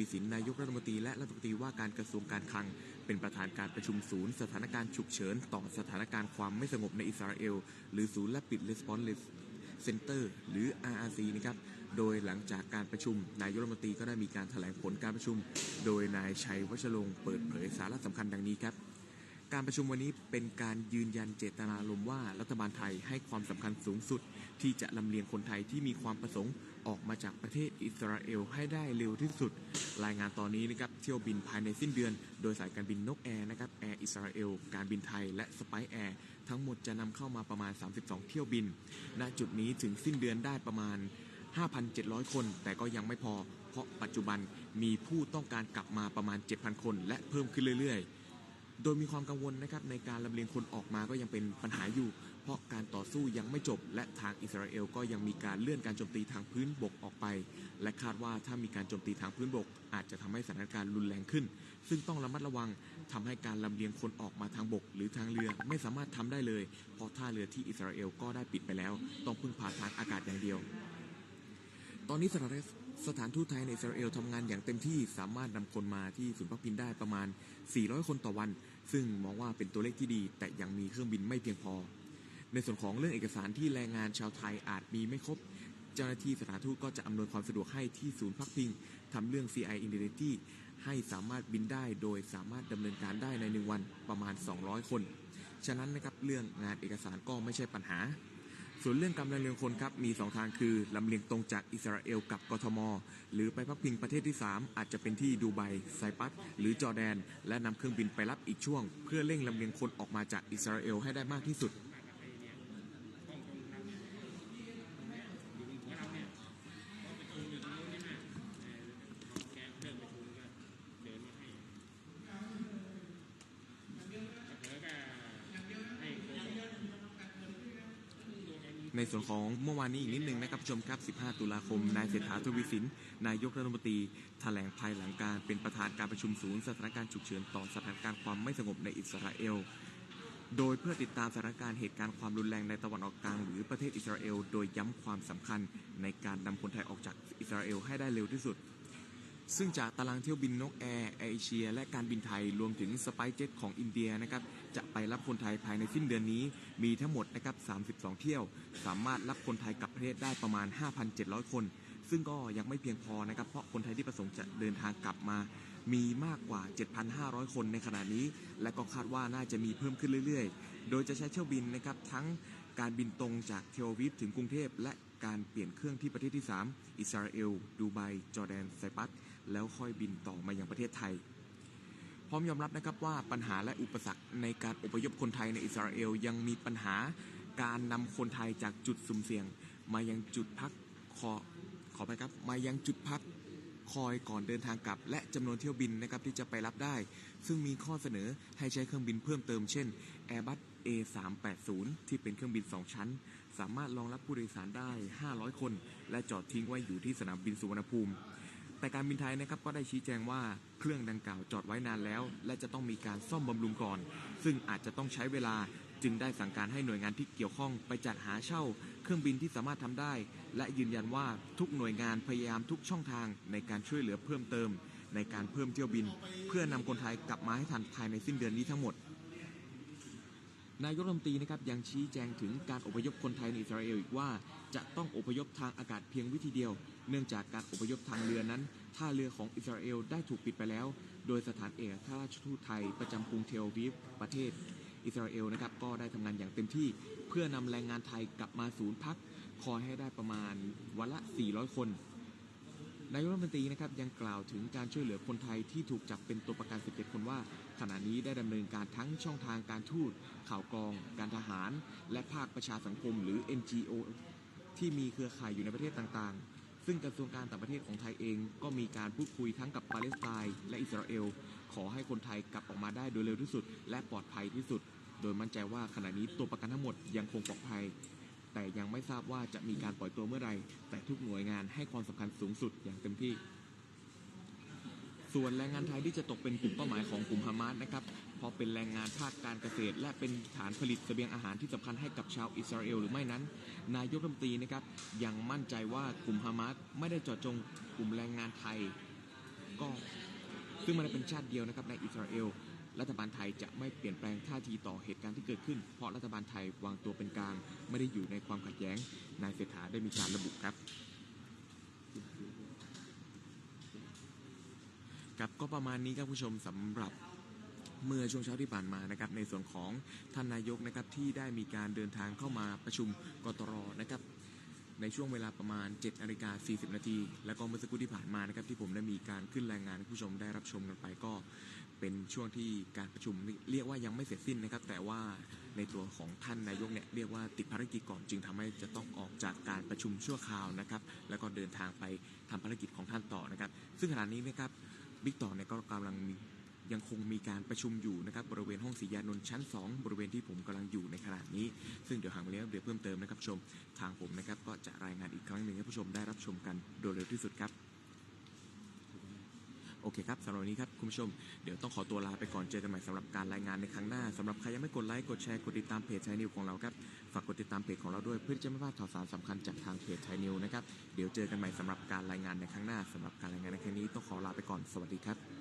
วีสินนายกรัฐมนตรีและรัฐมนตรีว่าการกระทรวงการคลัง เป็นประธานการประชุมศูนย์สถานการณ์ฉุกเฉิน ต่อสถานการณ์ความไม่สงบในอิสราเอล หรือศูนย์และปิด Response Center หรือ RRC นะครับโดยหลังจากการประชุม นายกรัฐมนตรีก็ได้มีการแถลงผลการประชุม โดยนายชัยวัชรงค์เปิดเผยสาระสำคัญดังนี้ครับ การประชุมวันนี้เป็นการยืนยันเจตนารมณ์ว่ารัฐบาลไทยให้ความสำคัญสูงสุด ที่จะลำเลียงคนไทยที่มีความประสงค์ออกมาจากประเทศอิสราเอลให้ได้เร็วที่สุด รายงานตอนนี้นะครับเที่ยวบินภายในสิ้นเดือน โดยสายการบินนกแอร์นะครับแอร์อิสราเอลการบินไทยและสไปแอร์ทั้งหมดจะนำเข้ามาประมาณ 32 เที่ยวบิน ณจุดนี้ถึงสิ้นเดือนได้ประมาณ 5,700 คน แต่ก็ยังไม่พอ เพราะปัจจุบันมีผู้ต้องการกลับมาประมาณ 7,000 คน และเพิ่มขึ้นเรื่อยๆ โดยมีความกังวลนะครับในการลำเลียงคนออกมาก็ยังเป็นปัญหาอยู่ เพราะการต่อสู้ยังไม่จบ และทางอิสราเอลก็ยังมีการเลื่อนการโจมตีทางพื้นบกออกไป และคาดว่าถ้ามีการโจมตีทางพื้นบก อาจจะทำให้สถานการณ์รุนแรงขึ้น ซึ่งต้องระมัดระวังทำให้การลำเลียงคนออกมาทางบก หรือทางเรือไม่สามารถทำได้เลย เพราะท่าเรือที่อิสราเอลก็ได้ปิดไปแล้ว ต้องพึ่งพาทางอากาศอย่างเดียว ตอนนี้สถานสถานทูตไทยในอิสราเอลทำงานอย่างเต็มที่สามารถนำคนมาที่ศูนย์พักพิงได้ประมาณ 400 คนต่อวัน ซึ่งมองว่าเป็นตัวเลขที่ดี แต่ยังมีเครื่องบินไม่เพียงพอ ในส่วนของเรื่องเอกสารที่แรงงานชาวไทยอาจมีไม่ครบ เจ้าหน้าที่สถานทูตก็จะอำนวยความสะดวกให้ที่ศูนย์พักพิงทำเรื่อง CI Identity ให้สามารถบินได้โดยสามารถดำเนินการได้ในหนึ่งวันประมาณ 200 คน ฉะนั้นนะครับเรื่องงานเอกสารก็ไม่ใช่ปัญหา ส่วนเรื่องการลำเลียงคนครับมี 2 ทางคือลำเลียงตรงจากอิสราเอลกับกทม หรือไปพักพิงประเทศที่ 3 อาจจะเป็นที่ดูไบไซปัส หรือจอร์แดน และนำเครื่องบินไปรับอีกช่วง เพื่อเร่งลำเลียงคนออกมาจากอิสราเอลให้ได้มากที่สุด ในส่วนของเมื่อวานนี้อีกนิดนึงนะครับชมครับ 15 ตุลาคม นายเศรษฐาทวีสิน นายกรัฐมนตรีแถลงภายหลังการเป็นประธานการประชุมศูนย์สถานการณ์ฉุกเฉินต่อสถานการณ์ความไม่สงบในอิสราเอล โดยเพื่อติดตามสถานการณ์เหตุการณ์ความรุนแรงในตะวันออกกลางหรือประเทศอิสราเอล โดยย้ำความสำคัญในการนำคนไทยออกจากอิสราเอลให้ได้เร็วที่สุด ซึ่งจากตารางเที่ยวบินนกแอร์แอร์เอเชีย และการบินไทยรวมถึงสไปเจ็ตของอินเดียนะครับจะไปรับคนไทยภายในสิ้นเดือนนี้ มีทั้งหมดนะครับ 32 เที่ยว สามารถรับคนไทยกลับประเทศได้ประมาณ 5,700 คน ซึ่งก็ยังไม่เพียงพอนะครับ เพราะคนไทยที่ประสงค์จะเดินทางกลับมา มีมากกว่า 7,500 คนในขณะนี้ และก็คาดว่าน่าจะมีเพิ่มขึ้นเรื่อยๆ โดยจะใช้เที่ยวบินนะครับทั้งการบินตรงจากเทลวิฟถึงกรุงเทพและการเปลี่ยนเครื่องที่ประเทศที่ 3 อิสราเอล ดูไบ จอร์แดนไซปัส แล้วค่อยบินต่อมาอยังประเทศไทย พร้อมยอมรับนะครับว่าปัญหาและอุปสรรคในการอพยพคนไทยในอิสราเอลยังมีปัญหาการนำคนไทยจากจุดสุ่มเสี่ยง มายังจุดพักขอขอไปครับมายังจุดพักคอยก่อนเดินทางกลับ และจำนวนเที่ยวบินนะครับที่จะไปรับได้ ซึ่งมีข้อเสนอให้ใช้เครื่องบินเพิ่มเติมเช่น Airbus A380 ที่เป็นเครื่องบิน 2 ชั้น สามารถรองรับผู้โดยสารได้ 500 คน และจอดทิ้งไว้อยู่ที่สนามบินสุวรรณภูมิ แต่การบินไทยนะครับก็ได้ชี้แจงว่าเครื่องดังกล่าวจอดไว้นานแล้ว และจะต้องมีการซ่อมบำรุงก่อน ซึ่งอาจจะต้องใช้เวลาจึงได้สั่งการให้หน่วยงานที่เกี่ยวข้องไปจัดหาเช่า เครื่องบินที่สามารถทำได้ และยืนยันว่าทุกหน่วยงานพยายามทุกช่องทางในการช่วยเหลือเพิ่มเติม ในการเพิ่มเที่ยวบิน เพื่อนำคนไทยกลับมาให้ทันภายในสิ้นเดือนนี้ทั้งหมด นายกรัฐมนตรีนะครับยังชี้แจงถึงการอพยพคนไทยในอิสราเอลอีกว่า จะต้องอพยพทางอากาศเพียงวิธีเดียว เนื่องจากการอพยพทางเรือนั้นท่าเรือของอิสราเอลได้ถูกปิดไปแล้ว โดยสถานเอกอัครราชทูตไทยประจำกรุงเทลวีฟประเทศอิสราเอลนะครับก็ได้ทำงานอย่างเต็มที่ เพื่อนำแรงงานไทยกลับมาศูนย์พัก คอยให้ได้ประมาณวันละ 400 คน นายกรัฐมนตรีนะครับยังกล่าวถึงการช่วยเหลือคนไทยที่ถูกจับเป็นตัวประกัน 17 คนว่า ขณะนี้ได้ดำเนินการทั้งช่องทางการทูตข่าวกรอง การทหาร และภาคประชาสังคมหรือ NGO ที่มีเครือข่ายอยู่ในประเทศต่างๆ ซึ่งกระทรวงการต่างประเทศของไทยเองก็มีการพูดคุยทั้งกับปาเลสไตน์และอิสราเอล ขอให้คนไทยกลับออกมาได้โดยเร็วที่สุด และปลอดภัยที่สุด โดยมั่นใจว่าขณะนี้ตัวประกันทั้งหมดยังคงปลอดภัย แต่ยังไม่ทราบว่าจะมีการปล่อยตัวเมื่อไหร่ แต่ทุกหน่วยงานให้ความสำคัญสูงสุดอย่างเต็มที่ ส่วนแรงงานไทยที่จะตกเป็นกลุ่มเป้าหมายของกลุ่มฮามาสนะครับเพราะเป็นแรงงานภาคการเกษตร และเป็นฐานผลิตเสบียงอาหารที่สำคัญให้กับชาวอิสราเอลหรือไม่นั้น นายกรัฐมนตรีนะครับยังมั่นใจว่ากลุ่มฮามาสไม่ได้เจาะจงกลุ่มแรงงานไทยก็ซึ่งมันเป็นชาติเดียวนะครับในอิสราเอล รัฐบาลไทยจะไม่เปลี่ยนแปลงท่าทีต่อเหตุการณ์ที่เกิดขึ้น เพราะรัฐบาลไทยวางตัวเป็นกลาง ไม่ได้อยู่ในความขัดแย้ง นายเศรษฐาได้มีการระบุครับครับก็ประมาณนี้ครับผู้ชมสำหรับเมื่อช่วงเช้าที่ผ่านมานะครับในส่วนของท่านนายกนะครับที่ได้มีการเดินทางเข้ามาประชุมกตรนะครับในช่วงเวลาประมาณ7นาฬิกา40 นาที แล้วก็เมื่อสักครู่ที่ผ่านมานะครับที่ผมได้มีการขึ้นรายงานผู้ชมได้รับชมกันไปก็ เป็นช่วงที่การประชุมเรียกว่ายังไม่เสร็จสิ้นนะครับ แต่ว่าในตัวของท่านนายกเนี่ยเรียกว่าติดภารกิจก่อนจึงทำให้จะต้องออกจากการประชุมชั่วคราวนะครับ แล้วก็เดินทางไปทำภารกิจของท่านต่อนะครับ ซึ่งขณะนี้นะครับบิ๊กต่อเนี่ยก็กำลังยังคงมีการประชุมอยู่นะครับบริเวณห้องสียานนท์ชั้น 2 บริเวณที่ผมกำลังอยู่ในขณะนี้ ซึ่งเดี๋ยวหางไปแล้วเดี๋ยวเพิ่มเติมนะครับชม ทางผมนะครับก็จะรายงานอีกครั้งหนึ่งให้ผู้ชมได้รับชมกันโดยเร็วที่สุดครับ โอเคครับสำหรับวันนี้ครับคุณผู้ชม เดี๋ยวต้องขอตัวลาไปก่อนเจอกันใหม่สำหรับการรายงานในครั้งหน้าสำหรับใครยังไม่กดไลค์กดแชร์กดติดตามเพจไทยนิวของเราครับฝากกดติดตามเพจของเราด้วยเพื่อจะไม่พลาดข่าวสารสำคัญจากทางเพจไทยนิวนะครับเดี๋ยวเจอกันใหม่สำหรับการรายงานในครั้งหน้าสำหรับการรายงานในครั้งนี้ต้องขอลาไปก่อนสวัสดีครับ